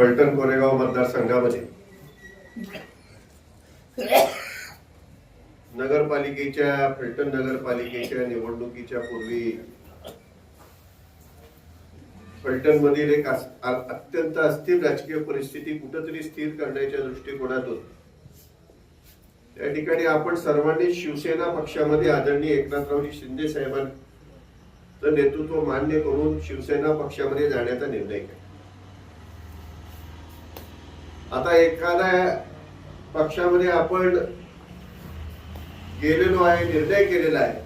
फलटण कोरेगाव मतदारसंघामध्ये. नगरपालिकेच्या फलटण नगरपालिकेच्या निवडणुकीच्या पूर्वी फलटण मधील एक अत्यंत अस्थिर राजकीय परिस्थिती कुठंतरी स्थिर करण्याच्या दृष्टिकोनातून. त्या ठिकाणी आपण सर्वांनी शिवसेना पक्षामध्ये आदरणीय एकनाथरावजी शिंदे साहेबांचं नेतृत्व मान्य करून शिवसेना पक्षामध्ये जाण्याचा निर्णय केला. आता एखाद्या पक्षामध्ये आपण गेलेलो आहे निर्णय केलेला आहे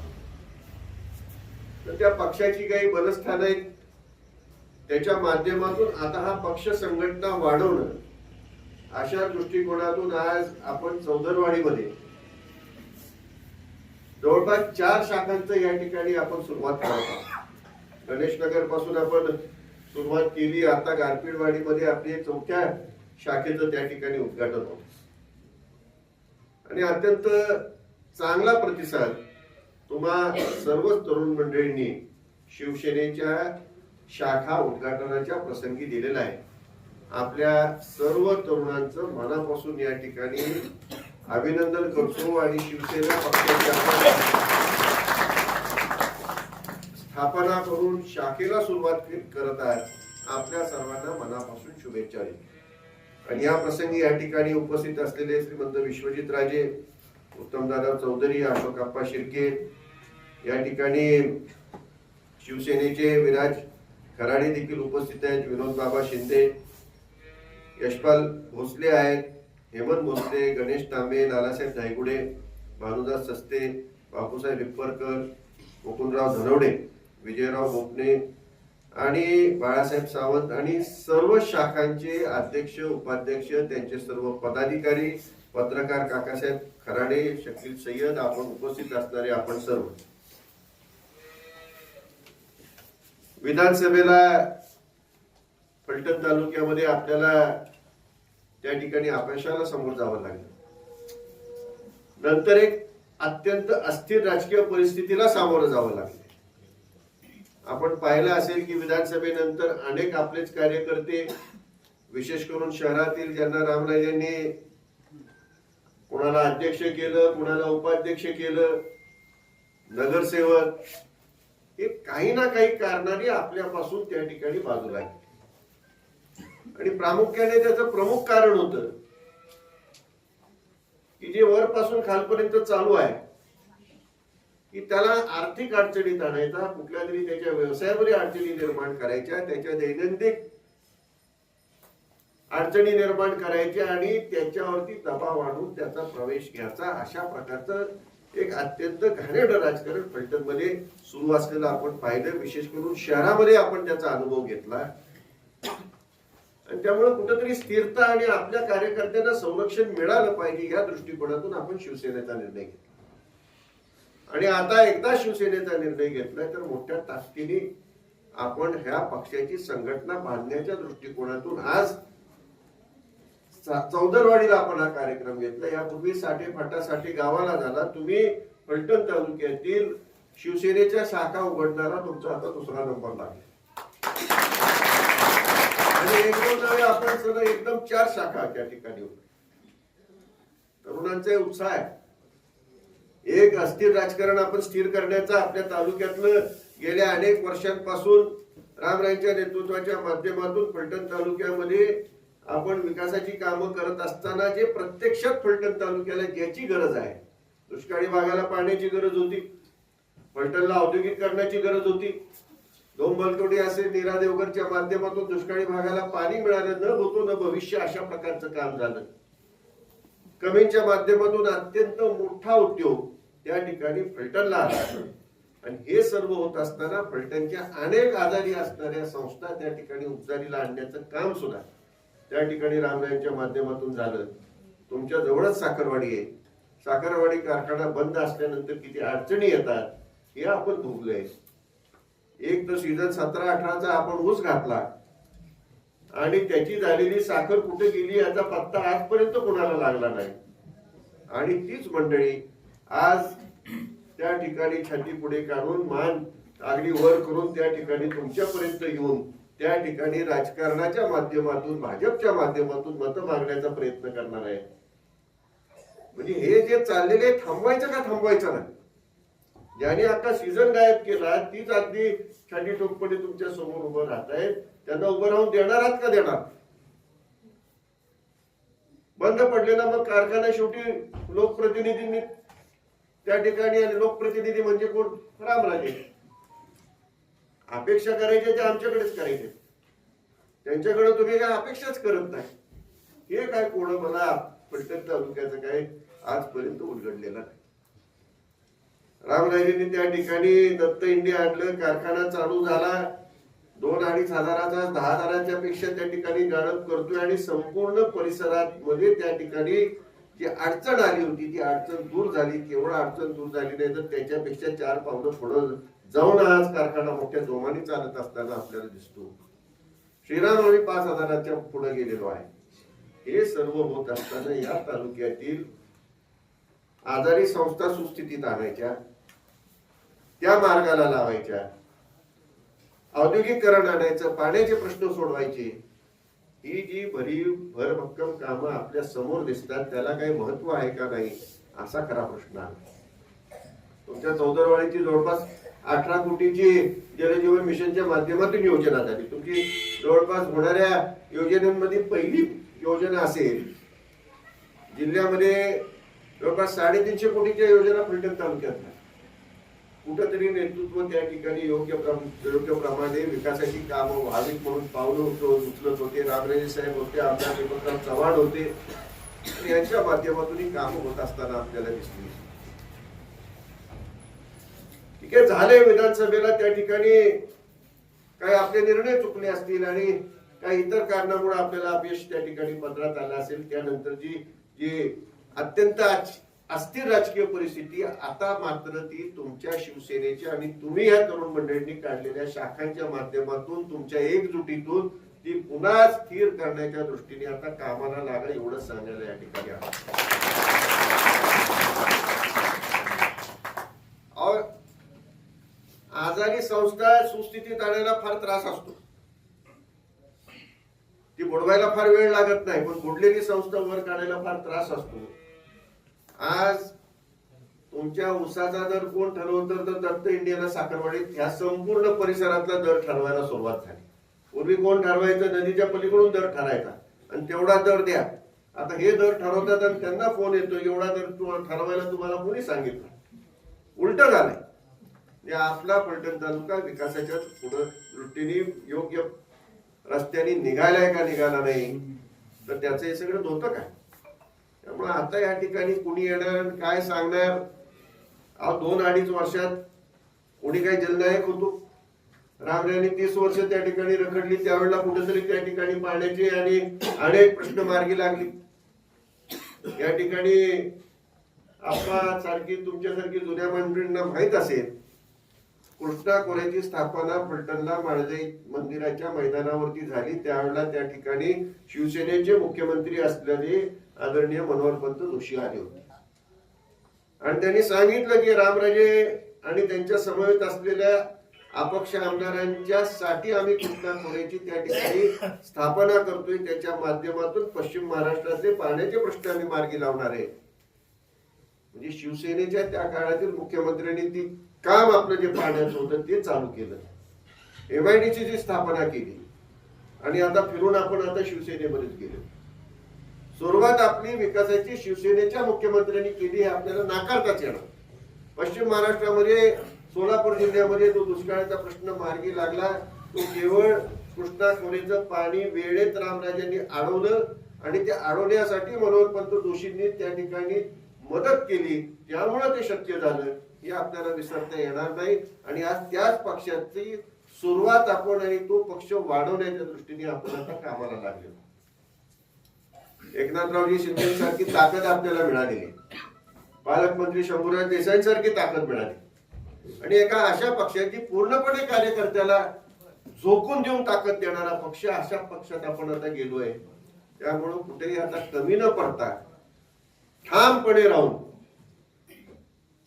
तर त्या पक्षाची काही बलस्थानं आहेत. त्याच्या माध्यमातून आता हा पक्ष संघटना वाढवणं अशा दृष्टिकोनातून आज आपण चौदरवाडीमध्ये जवळपास चार शाखांचं या ठिकाणी आपण सुरुवात करत आहोत. गणेश नगरपासून आपण सुरुवात केली. आता गारपीटवाडीमध्ये आपली चौथ्या शाखेचं त्या ठिकाणी उद्घाटन होत. आणि अत्यंत चांगला प्रतिसाद तुम्हा सर्वच तरुण मंडळींनी शिवसेनेच्या शाखा उद्घाटनाच्या प्रसंगी दिलेला आहे. आपल्या सर्व तरुणांचं मनापासून या ठिकाणी अभिनंदन करतो आणि शिवसेना पक्षाच्या स्थापना करून शाखेला सुरुवात करत आहेत. आपल्या सर्वांना मनापासून शुभेच्छा देतो. आणि या प्रसंगी या ठिकाणी उपस्थित असलेले श्रीमंत विश्वजित राजे उत्तमदादा चौधरी अशोक अप्पा शिर्के या ठिकाणी शिवसेनेचे विराज खराडे देखील उपस्थित आहेत विनोद बाबा शिंदे यशपाल भोसले आहेत हेमंत भोसले गणेश तांबे लालासाहेब धायगुडे भानुदास सस्ते बापूसाहेब रिप्परकर मुकुंदराव धनवडे विजयराव बोपणे आणि बाळासाहेब सावंत आणि सर्व शाखांचे अध्यक्ष उपाध्यक्ष त्यांचे सर्व पदाधिकारी पत्रकार काकासाहेब खराडे शकील सय्यद आपण उपस्थित असणारे आपण सर्व. विधानसभेला फलटण तालुक्यामध्ये आपल्याला त्या ठिकाणी अपयशाला समोर जावं लागलं. नंतर एक अत्यंत अस्थिर राजकीय परिस्थितीला सामोरं जावं लागलं. आपण पाहिलं असेल की विधानसभेनंतर अनेक आपलेच कार्यकर्ते विशेष करून शहरातील ज्यांना रामराजांनी कोणाला अध्यक्ष केलं कोणाला उपाध्यक्ष केलं नगरसेवक हे काही ना काही कारणाने आपल्यापासून त्या ठिकाणी बाजूला आहे आणि प्रामुख्याने त्याचं प्रमुख कारण होत की जे वरपासून खालपर्यंत चालू आहे की त्याला आर्थिक अडचणीत आणायचा कुठल्या तरी त्याच्या व्यवसायामध्ये अडचणी निर्माण करायच्या त्याच्या दैनंदिन अडचणी निर्माण करायच्या आणि त्याच्यावरती दबाव आणून त्याचा प्रवेश घ्यायचा. अशा प्रकारचं एक अत्यंत घाणेड राजकारण फलटणमध्ये सुरू असलेलं आपण पाहिलं विशेष करून शहरामध्ये आपण त्याचा अनुभव घेतला. आणि त्यामुळे कुठेतरी स्थिरता आणि आपल्या कार्यकर्त्यांना संरक्षण मिळालं पाहिजे या दृष्टिकोनातून आपण शिवसेनेचा निर्णय घेतला. आणि आता एकदा शिवसेनेचा निर्णय घेतलाय तर मोठ्या ताकदीने आपण ह्या पक्षाची संघटना बांधण्याच्या दृष्टिकोनातून आज चौदरवाडीला आपण हा कार्यक्रम घेतला. यापूर्वी साठे फाटासाठी गावाला झाला. तुम्ही फलटण तालुक्यातील शिवसेनेच्या शाखा उघडणारा तुमचा आता दुसरा नंबर लागला. आणि एक दोन आपण सगळं एकदम चार शाखा त्या ठिकाणी तरुणांचा उत्साह आहे. एक अस्थिर राजकारण आपण स्थिर करण्याचा आपल्या तालुक्यातलं गेल्या अनेक वर्षांपासून रामरायांच्या नेतृत्वाच्या माध्यमातून फलटण तालुक्यामध्ये आपण विकासाची कामं करत असताना जे प्रत्यक्षात फलटण तालुक्याला ज्याची गरज आहे. दुष्काळी भागाला पाण्याची गरज होती. फलटणला औद्योगिकरणाची गरज होती. दोन बलतोडी असेल नीरा देवगरच्या माध्यमातून दुष्काळी भागाला पाणी मिळालं न होतो न भविष्य अशा प्रकारचं काम झालं. कमीच्या माध्यमातून अत्यंत मोठा उद्योग त्या ठिकाणी फलटणला आला आणि हे सर्व होत असताना फलटणच्या अनेक आजारी असणाऱ्या संस्था त्या ठिकाणी उपचारीला आणण्याचं काम सुद्धा त्या ठिकाणी रामरायांच्या माध्यमातून झालं. तुमच्या जवळच साखरवाडी आहे. साखरवाडी कारखाना बंद असल्यानंतर किती अडचणी येतात हे आपण भोगलंय. एक तर सीझन सतरा अठराचा आपण ऊस घातला. आणि त्याची झालेली साखर कुठे गेली याचा पत्ता आजपर्यंत कोणाला लागला नाही. आणि तीच मंडळी आज त्या ठिकाणी छाती पुढे काढून मान अगदी वर करून त्या ठिकाणी तुमच्यापर्यंत येऊन त्या ठिकाणी राजकारणाच्या माध्यमातून भाजपच्या माध्यमातून मतं मागण्याचा प्रयत्न करणार आहे. म्हणजे हे जे चाललेले थांबवायचं का थांबवायचं ना ज्याने आता सीझन गायब केला तीच अगदी छाटी टोकपणे तुमच्यासमोर उभं राहत आहेत. त्यांना उभं राहून देणार आहात का देणार? बंद पडलेला मग कारखाना शेवटी लोकप्रतिनिधींनी त्या ठिकाणी आणि लोकप्रतिनिधी म्हणजे कोण? रामराजे. अपेक्षा करायच्या त्या आमच्याकडेच करायचे. त्यांच्याकडे तुम्ही काय अपेक्षाच करत नाही. हे काय कोण मला पलटण तालुक्याचं काय आजपर्यंत उलगडलेलं नाही. रामराजेंनी त्या ठिकाणी दत्त इंडिया आणलं कारखाना चालू झाला. दोन अडीच हजाराचा दहा हजाराच्या पेक्षा त्या ठिकाणी गाळप करतोय आणि संपूर्ण परिसरात मध्ये त्या ठिकाणी जी अडचण आली होती ती अडचण दूर झाली. केवढं अडचण दूर झाली नाही तर त्याच्यापेक्षा चार पावलं पुढं जाऊन आज कारखाना मोठ्या जोमाने चालत असताना आपल्याला दिसतो. श्रीराम पाच हजाराच्या पुढे गेलेलो आहे. हे सर्व होत असताना या तालुक्यातील आजारी संस्था सुस्थितीत आणायच्या त्या मार्गाला लावायच्या. औद्योगिकरण आणायचं पाण्याचे प्रश्न सोडवायचे. ही जी भरीव भरभक्कम कामं आपल्यासमोर दिसतात त्याला काही महत्त्व आहे का नाही असा खरा प्रश्न आहे तुमच्या चौदरवाडीची जवळपास अठरा कोटीची जलजीवन मिशनच्या माध्यमातून योजना झाली तुमची जवळपास होणाऱ्या योजनांमध्ये पहिली योजना असेल जिल्ह्यामध्ये जवळपास साडेतीनशे कोटीच्या योजना फलटण तालुक्यात आहेत. कुठंतरी नेतृत्व त्या ठिकाणी योग्य योग्य प्रमाणे विकासाची कामं व्हावीत म्हणून पावलं उचलत होते. रामराजे साहेब होते आमदार दीपकराव चव्हाण होते. यांच्या माध्यमातून ही कामं होत असताना आपल्याला दिसली. ठीक आहे झाले विधानसभेला त्या ठिकाणी काही आपले निर्णय चुकले असतील आणि काही इतर कारणामुळे आपल्याला अपयश त्या ठिकाणी पत्रात आलं असेल. त्यानंतर जी जी अत्यंत अस्थिर राजकीय परिस्थिती आता मात्र ती तुमच्या शिवसेनेच्या आणि तुम्ही या तरुण मंडळींनी काढलेल्या शाखांच्या माध्यमातून तुमच्या एकजुटीतून ती पुन्हा स्थिर करण्याच्या दृष्टीने आता कामाला लागलं एवढंच सांगायला या ठिकाणी आजारी संस्था सुस्थितीत आणायला फार त्रास असतो. ती बुडवायला फार वेळ लागत नाही पण बुडलेली संस्था वर काढायला फार त्रास असतो. आज तुमच्या उसाचा दर कोण ठरवतं तर दत्त इंडियाला साखरवाडीत ह्या संपूर्ण परिसरातला दर ठरवायला सुरुवात झाली. पूर्वी कोण ठरवायचं? नदीच्या पलीकडून दर ठरायचा. आणि तेवढा दर द्या. आता हे दर ठरवतात आणि त्यांना फोन येतो एवढा दर ठरवायला तुम्हाला कोणी सांगितलं? उलट झालंय. म्हणजे आपला पलटण तालुका विकासाच्या पुढे दृष्टीने योग्य रस्त्याने निघालाय का निघाला नाही? तर त्याचं हे सगळं होतं काय त्यामुळे आता या ठिकाणी कुणी येणार काय सांगणार? अहो दोन अडीच वर्षात कोणी काही जलनायक होतो? रामरायांनी तीस वर्ष त्या ठिकाणी रखडली त्यावेळेला कुठेतरी त्या ठिकाणी पाण्याचे आणि अनेक प्रश्न मार्गी लागली. या ठिकाणी आपा सारखी तुमच्यासारखी जुन्या मंडळींना माहीत असेल कृष्णा खोऱ्याची स्थापना पलटणला माळजाई मंदिराच्या मैदानावरती झाली. त्यावेळेला त्या ठिकाणी शिवसेनेचे मुख्यमंत्री असलेले आदरणीय मनोहरपंत जोशी आले होते. आणि त्यांनी सांगितलं की रामराजे आणि त्यांच्या समवेत असलेल्या अपक्ष आमदारांच्या साठी आम्ही कृष्णा खोऱ्याची त्या ठिकाणी स्थापना करतोय त्याच्या माध्यमातून पश्चिम महाराष्ट्रातले पाण्याचे प्रश्न आम्ही मार्गी लावणार आहे. म्हणजे शिवसेनेच्या त्या काळातील मुख्यमंत्र्यांनी ती काम आपलं जे पाण्याचं होतं ते चालू केलं. एमआयडीची जी स्थापना केली. आणि आता फिरून आपण आता शिवसेनेमध्येच गेलो. सुरुवात आपली विकासाची शिवसेनेच्या मुख्यमंत्र्यांनी केली हे आपल्याला नाकारताच येणार. पश्चिम महाराष्ट्रामध्ये सोलापूर जिल्ह्यामध्ये जो दुष्काळाचा प्रश्न मार्गी लागला तो केवळ कृष्णा खोरेचं पाणी वेळेत रामराजांनी अडवलं आणि ते अडवण्यासाठी मनोहरपंत जोशींनी त्या ठिकाणी मदत केली. त्यामुळे ते शक्य झालं हे आपल्याला विसरता येणार नाही. आणि आज त्याच पक्षाची सुरुवात आपण आणि तो पक्ष वाढवण्याच्या दृष्टीने आपण आता कामाला लागलेलो. एकनाथरावजी शिंदे सारखी ताकद आपल्याला मिळालेली पालकमंत्री शंभूराज देसाई सारखी ताकद मिळाली आणि एका अशा पक्षाची पूर्णपणे कार्यकर्त्याला झोकून देऊन ताकद देणारा पक्ष अशा पक्षात आपण आता गेलोय. त्यामुळं कुठेही आता कमी न पडता ठामपणे राहून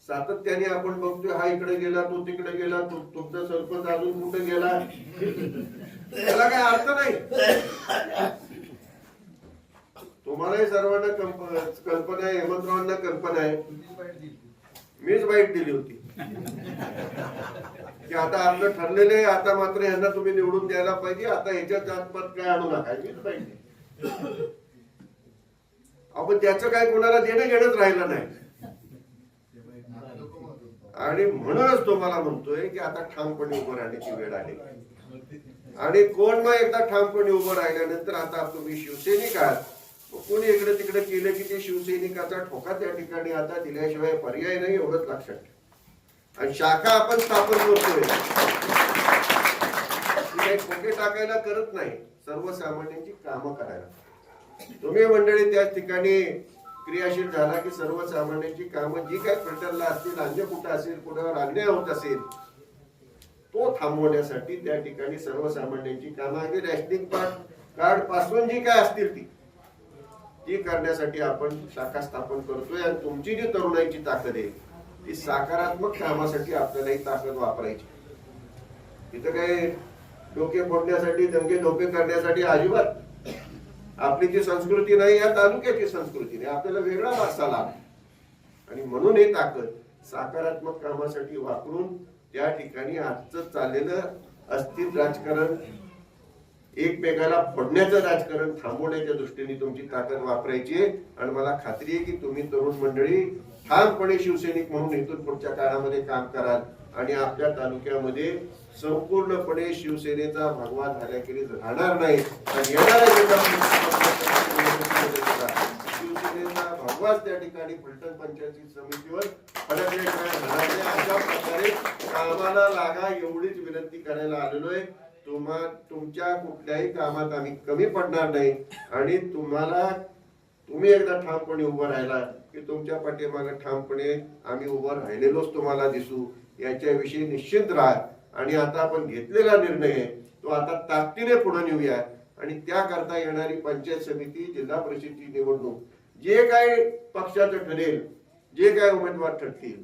सातत्याने आपण बघतोय हा इकडे गेला तो तिकडे गेला तो तुमचा सरपंच अजून कुठे गेला? त्याला काय अर्थ नाही. तुम्हालाही सर्वांना कल्पना आहे हेमंतरावांना कल्पना आहे. मीच वाईट दिली होती. की आता आपलं ठरलेलं आहे आता मात्र यांना तुम्ही निवडून द्यायला पाहिजे आता ह्याच्यात आतमध्ये काय आणू नका मीच पाहिजे आपण त्याचं काय कोणाला देणं घेणंच राहिलं नाही. आणि म्हणूनच तुम्हाला म्हणतोय की आता ठामपणे उभं राहण्याची वेळ आली. आणि कोण मग एकदा ठामपणे उभं राहिल्यानंतर आता तुम्ही शिवसैनिक आहात. कोणी इकडे तिकडे केलं की ते शिवसैनिकाचा ठोका त्या ठिकाणी आता दिल्याशिवाय पर्याय नाही एवढंच लक्षात आणि शाखा आपण स्थापन करतोय. ती काही ठोके टाकायला करत नाही सर्वसामान्यांची कामं करायला. तुम्ही मंडळी त्याच ठिकाणी क्रियाशील झाला की सर्वसामान्यांची कामं जी काही फलटणला असतील अन्य कुठं असेल कुणावर अन्याय होत असेल तो थांबवण्यासाठी त्या ठिकाणी सर्वसामान्यांची कामं आणि रॅशनिंग कार्डपासून जी काय असतील ती. ती करण्यासाठी आपण शाखा स्थापन करतोय आणि तुमची जी तरुणाईची ताकद आहे ती सकारात्मक कामासाठी आपल्याला ही ताकद वापरायची तिथं काही डोके फोडण्यासाठी दंगे धोके करण्यासाठी अजिबात आपली जी संस्कृती नाही या तालुक्याची संस्कृती नाही. आपल्याला वेगळा वारसा लाभ आणि म्हणून हे ताकद सकारात्मक कामासाठी वापरून त्या ठिकाणी आजचं चाललेलं अस्थिर राजकारण एकमेकाला फोडण्याचं राजकारण थांबवण्याच्या दृष्टीने तुमची ताकद वापरायची आणि मला खात्री आहे की तुम्ही तरुण मंडळी ठामपणे शिवसैनिक म्हणून इथून पुढच्या काळामध्ये काम कराल. आणि आपल्या तालुक्यामध्ये संपूर्णपणे शिवसेनेचा भगवा झाल्याखेरीज राहणार नाही. आणि शिवसेनेचा भगवाच त्या ठिकाणी फलटण पंचायत समितीवर अशा प्रकारे कामाला लागा एवढीच विनंती करायला आलेलो आहे. तुम्हा तुमच्या कुठल्याही कामात आम्ही कमी पडणार नाही. आणि तुम्हाला तुम्ही एकदा ठामपणे उभं राहिला की तुमच्या पाठीमागे ठामपणे आम्ही उभं राहिलेलोच तुम्हाला दिसू. याच्याविषयी निश्चित राहा. आणि आता आपण घेतलेला निर्णय आहे तो आता ताकदीने पुढे नेऊया. आणि त्याकरता येणारी पंचायत समिती जिल्हा परिषदची निवडणूक जे काय पक्षाचं ठरेल जे काय उमेदवार ठरतील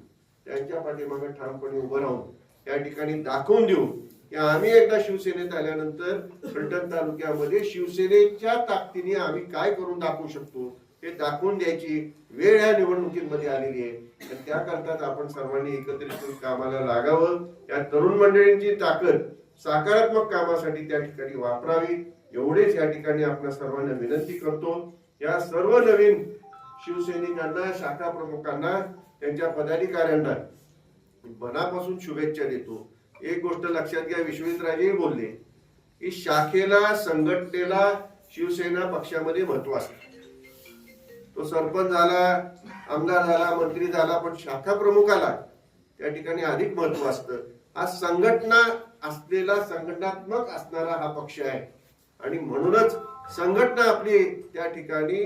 त्यांच्या पाठीमागे ठामपणे उभं राहून त्या ठिकाणी दाखवून देऊ की आम्ही एकदा शिवसेनेत आल्यानंतर फलटण तालुक्यामध्ये शिवसेनेच्या ताकदीने आम्ही काय करून दाखवू शकतो हे दाखवून द्यायची वेळ या निवडणुकीमध्ये आलेली आहे. आणि त्याकरता आपण सर्वांनी एकत्रित येऊन कामाला लागावं. या तरुण मंडळींची ताकद सकारात्मक कामासाठी त्या ठिकाणी वापरावी. एवढेच या ठिकाणी आपण सर्वांना विनंती करतो. या सर्व नवीन शिवसैनिकांना शाखा प्रमुखांना त्यांच्या पदाधिकाऱ्यांना मनापासून शुभेच्छा देतो. एक गोष्ट लक्षात घ्या विश्वेंद्राजी बोलले की शाखेला संघटनेला शिवसेना पक्षामध्ये महत्त्व असतं. तो सरपंच झाला आमदार झाला मंत्री झाला पण शाखा प्रमुखाला त्या ठिकाणी अधिक महत्त्व असतं. हा संघटना असलेला संघटनात्मक असणारा हा पक्ष आहे. आणि म्हणूनच संघटना आपली त्या ठिकाणी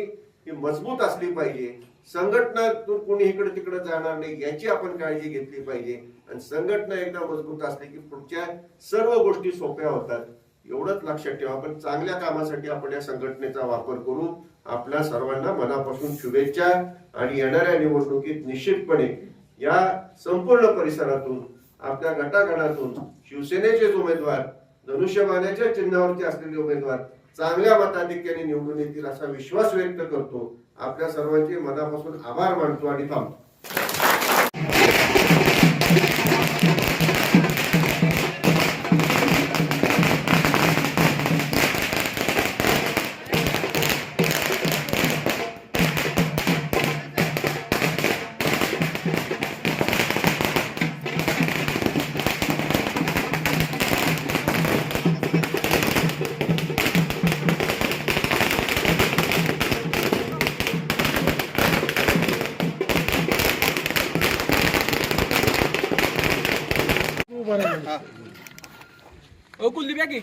ही मजबूत असली पाहिजे. संघटनातून कोणी इकडे तिकडे जाणार नाही याची आपण काळजी घेतली पाहिजे. आणि संघटना एकदा मजबूत असली की पुढच्या सर्व गोष्टी सोप्या होतात. एवढंच लक्षात ठेवा. आपण चांगल्या कामासाठी आपण या संघटनेचा वापर करू. आपल्या सर्वांना मनापासून शुभेच्छा. आणि येणाऱ्या निवडणुकीत निश्चितपणे या संपूर्ण परिसरातून आपल्या गटागटातून शिवसेनेचेच उमेदवार धनुष्यबाण्याच्या चिन्हावरती असलेले उमेदवार चांगल्या मताधिक्याने निवडून येतील असा विश्वास व्यक्त करतो. आपल्या सर्वांचे मनापासून आभार मानतो आणि थांबतो. कुलदीप या की?